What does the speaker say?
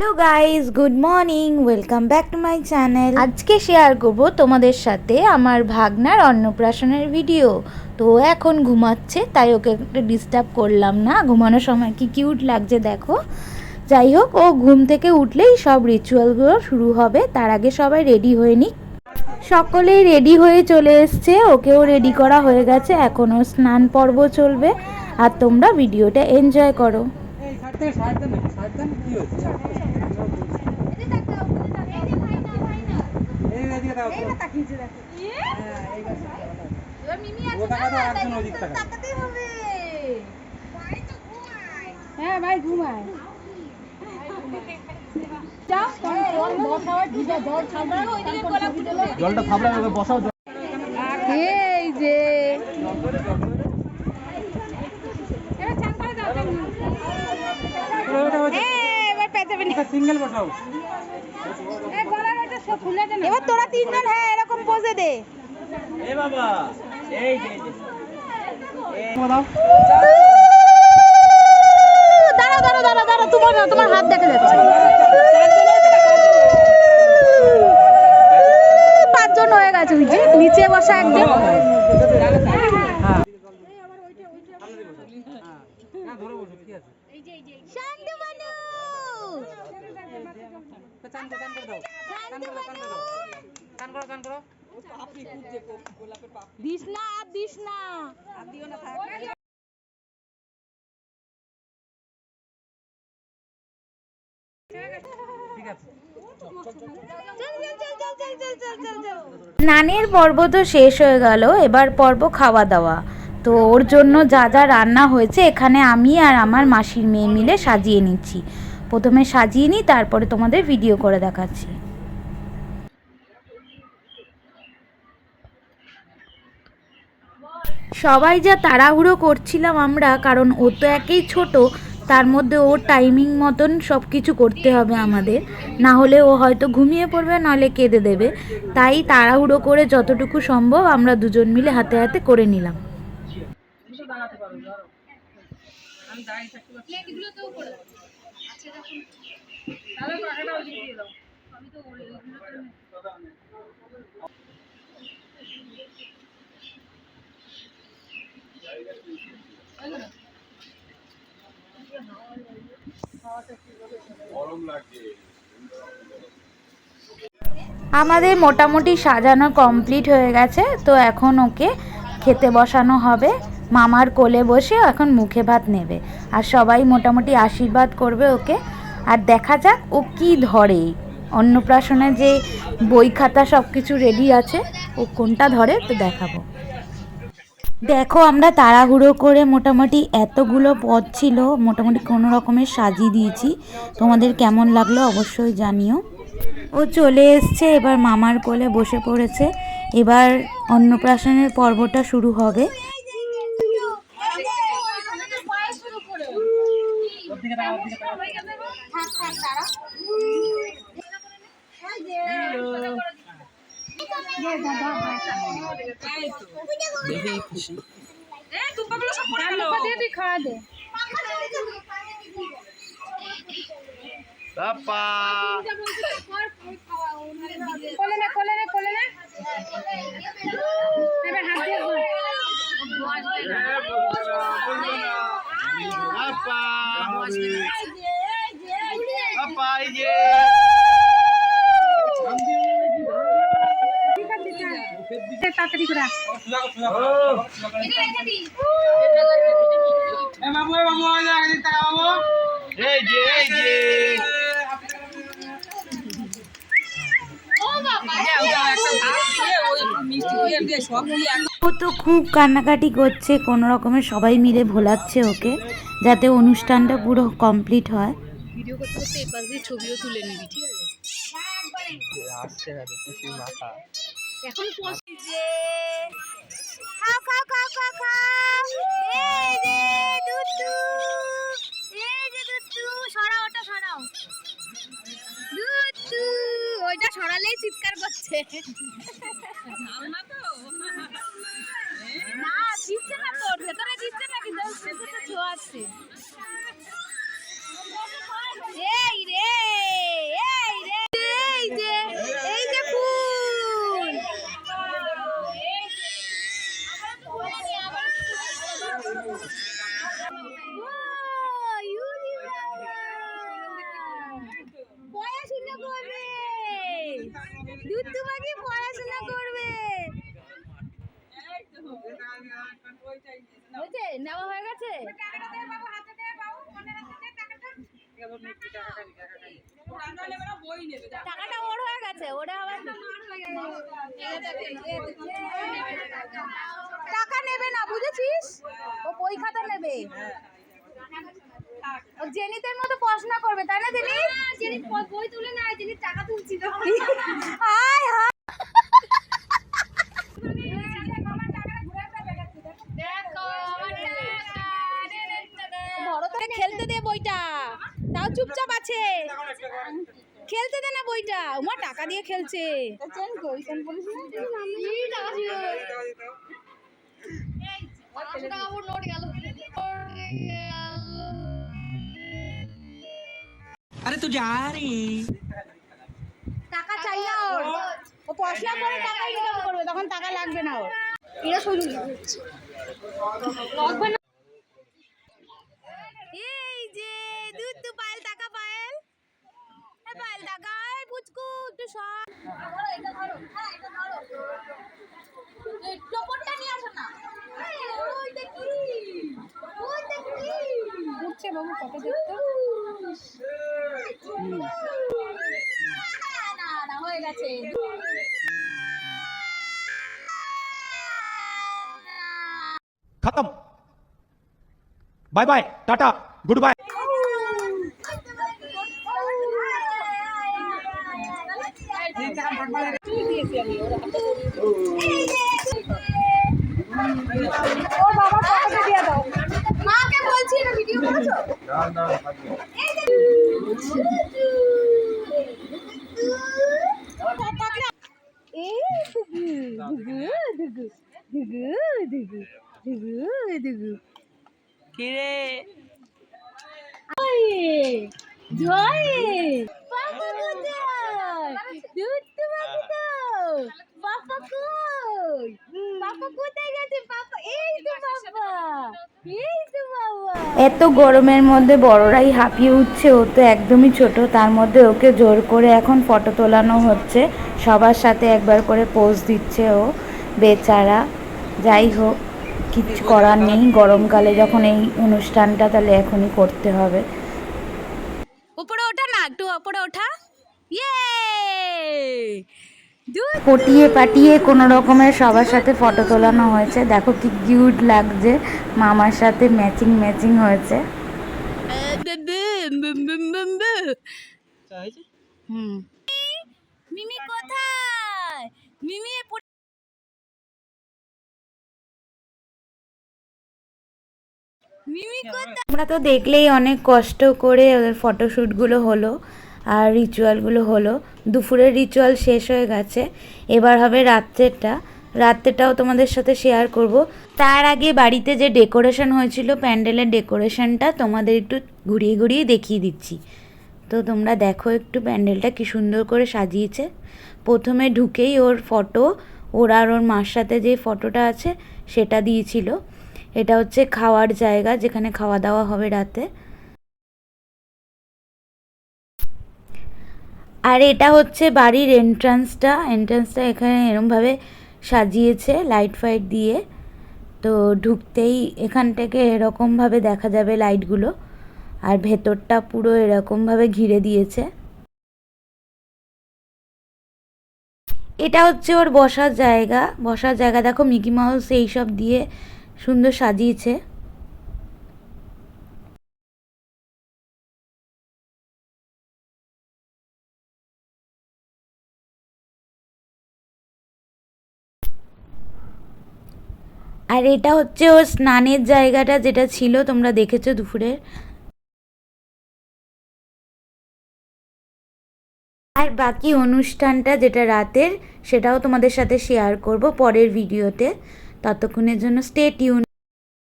Hello guys good morning welcome back to my channel. আজকে share করব তোমাদের সাথে আমার ভাগনার অন্নপ্রাশনের ভিডিও। তো এখন ঘুমাচ্ছে তাই ওকে একটু ডিস্টার্ব করলাম না। ঘুমানোর সময় কি কিউট লাগছে দেখো। যাই হোক ও ঘুম থেকে উঠলেই সব রিচুয়ালগুলো শুরু হবে। তার আগে সবাই রেডি হয়ে নিক। সকলেই রেডি হয়ে চলে এসছে। ওকেও রেডি করা হয়ে গেছে। এখনও স্নান পর্ব চলবে। আর তোমরা ভিডিওটা এনজয় করো। এই দাও। তো। হ্যাঁ, হ্যাঁ ভাই ঘুমায়। জলটা ওকে বসাও এই যে। সিঙ্গেল বসাও। এবার তোরা তিনজন হ্যাঁ এরকম পোজে দে। এ বাবা এই যে এই যে। দাও। দাঁড়া দাঁড়া দাঁড়া দাঁড়া তোমার তোমার হাত দেখা যাচ্ছে। পাঁচজন হয়ে গেছে নিচে বসা একজন হ্যাঁ হ্যাঁ ধরে বসো কি আছে শান্তু বানু চান করে দাও। চান করে দাও চান করে দাও। চান করো চান করো। দিস না আর দিস না ঠিক আছে। স্নানের পর্ব তো শেষ হয়ে গেল এবার পর্ব খাওয়া দাওয়া। তো ওর জন্য যা যা রান্না হয়েছে এখানে আমি আর আমার মাসির মেয়ে মিলে সাজিয়ে নিচ্ছি। প্রথমে সাজিয়ে নিই, তারপরে তোমাদের ভিডিও করে দেখাচ্ছি। সবাই যা তাড়াহুড়ো করছিলাম আমরা, কারণ ও তো একেই ছোট, তার মধ্যে ওর টাইমিং মতন সব কিছু করতে হবে আমাদের। না হলে ও হয়তো ঘুমিয়ে পড়বে, নাহলে কেঁদে দেবে। তাই তাড়াহুড়ো করে যতটুকু সম্ভব আমরা দুজন মিলে হাতে হাতে করে নিলাম। আমাদের মোটামুটি সাজানো কমপ্লিট হয়ে গেছে, তো এখন ওকে খেতে বসানো হবে। মামার কোলে বসে এখন মুখে ভাত নেবে। আর সবাই মোটামুটি আশীর্বাদ করবে ওকে। আর দেখা যাক ও কি ধরে। অন্নপ্রাশনের যে বই খাতা সব কিছু রেডি আছে, ও কোনটা ধরে তো দেখাবো। দেখো আমরা তাড়াহুড়ো করে মোটামুটি এতগুলো পদ ছিল, মোটামুটি কোনো রকমের সাজিয়ে দিয়েছি। তোমাদের কেমন লাগল অবশ্যই জানিও। ও চলে এসছে, এবার মামার কোলে বসে পড়েছে। এবার অন্নপ্রাশনের পর্বটা শুরু হবে। কোলে নে কোলে নে কোলে নে এবার হাত দিয়ে ধর। ঠিক আছে, যা। তাড়াতাড়ি করে আয়। এ মামু এ মামু আয় আগে দিক তাকা মামু। এই যে এই যে। ও তো খুব কান্নাকাটি করছে কোনো রকমের সবাই মিলে ভোলাচ্ছে ওকে যাতে অনুষ্ঠানটা পুরো কমপ্লিট হয়। ভিডিও করতে করতে এপাশ দিয়ে ছবিও তুলে নিবি ঠিক আছে? আসছে না খুশি মাথা। এখন পোস্ট খাও খাও খাও খাও খাও। এই যে দুধু এই যে দুধু সরাও ওটা সরাও। দুধু ওইটা সরালেই চিৎকার করছে। না দিচ্ছে না তোর ভেতরে দিচ্ছে না কিন্তু ভেতরে ছোঁয়াচ্ছে এই রে পড়াশোনা করবে। দুধ তোমাকে পড়াশোনা করবে। হয়েছে নেওয়া হয়ে গেছে? টাকাটা ওর হয়ে গেছে ওটা আবার টাকা নেবে না বুঝেছিস? ও বই খাতা নেবে। ও জেনিতের মতো পড়াশোনা করবে তাই না জেনি? জেনি বই তুলে না জেনি টাকা তুলছিল খেলতে দে বইটা। তাও চুপচাপ আছে। খেলতে দে না বইটা। উমা টাকা দিয়ে খেলছে। আরে তুই যা টাকা চাই ওর। ও পড়াশোনা করে টাকা ইনকাম করবে তখন টাকা লাগবে না ওর। এরা শুধু লাগবে না এই যে দুধ তো পায়েল টাকা পায়েল। এ পায়েল টাকা এ পুচকু একটু সর। এটা ধরো হ্যাঁ এটা ধরো নিয়ে আসো না ওই দেখি। ওই দেখি। উঠছে বাবু কত না না হয়ে গেছে খতম bye bye tata goodbye দিয়েছি আমি ওরা কিরে? জয় পাপা কোথায়? দুধ তোমাকে দাও পাপা কই পাপা কোথায় গেছে? পাপা, এই তো পাপা। তো বাবা এত গরমের মধ্যে বড়রাই হাঁপিয়ে উঠছে ও তো একদমই ছোট তার মধ্যে ওকে জোর করে এখন ফটো তোলানো হচ্ছে। সবার সাথে একবার করে পোজ দিচ্ছে ও বেচারা। যাই হোক কিছু করার নেই গরমকালে যখন এই অনুষ্ঠানটা তাহলে এখনই করতে হবে। উপরে ওঠা না একটু উপরে ওঠা। ইয়ে পটিয়ে পাটিয়ে কোনো রকমের সবার সাথে ফটো তোলানো হয়েছে। দেখো কি কিউট লাগছে। মামার সাথে ম্যাচিং ম্যাচিং হয়েছে। হুম। মিমি আমরা তো দেখলেই অনেক কষ্ট করে ওদের ফটোশ্যুটগুলো হলো। আর রিচুয়ালগুলো হলো, দুপুরের রিচুয়াল শেষ হয়ে গেছে, এবার হবে রাত্রেরটা রাত্রেটাও তোমাদের সাথে শেয়ার করব। তার আগে বাড়িতে যে ডেকোরেশন হয়েছিল, প্যান্ডেলের ডেকোরেশনটা তোমাদের একটু ঘুরিয়ে ঘুরিয়ে দেখিয়ে দিচ্ছি। তো তোমরা দেখো একটু প্যান্ডেলটা কি সুন্দর করে সাজিয়েছে। প্রথমে ঢুকেই ওর ফটো ওর আর ওর মার সাথে যে ফটোটা আছে, সেটা দিয়েছিল। এটা হচ্ছে খাওয়ার জায়গা, যেখানে খাওয়া দাওয়া হবে রাতে। আর এটা হচ্ছে বাড়ির এন্ট্রান্সটা এন্ট্রান্সটা এখানে এরমভাবে সাজিয়েছে লাইট ফাইট দিয়ে। তো ঢুকতেই এখান থেকে এরকমভাবে দেখা যাবে লাইটগুলো আর ভেতরটা পুরো এরকমভাবে ঘিরে দিয়েছে। এটা হচ্ছে ওর বসার জায়গা। বসার জায়গা দেখো মিকি মাউস এইসব দিয়ে সুন্দর সাজিয়েছে। আর এটা হচ্ছে ওর স্নানের জায়গাটা যেটা ছিল, তোমরা দেখেছ দুপুরের আর বাকি অনুষ্ঠানটা যেটা রাতের, সেটাও তোমাদের সাথে শেয়ার করব পরের ভিডিওতে ততক্ষণের জন্য স্টে টিউন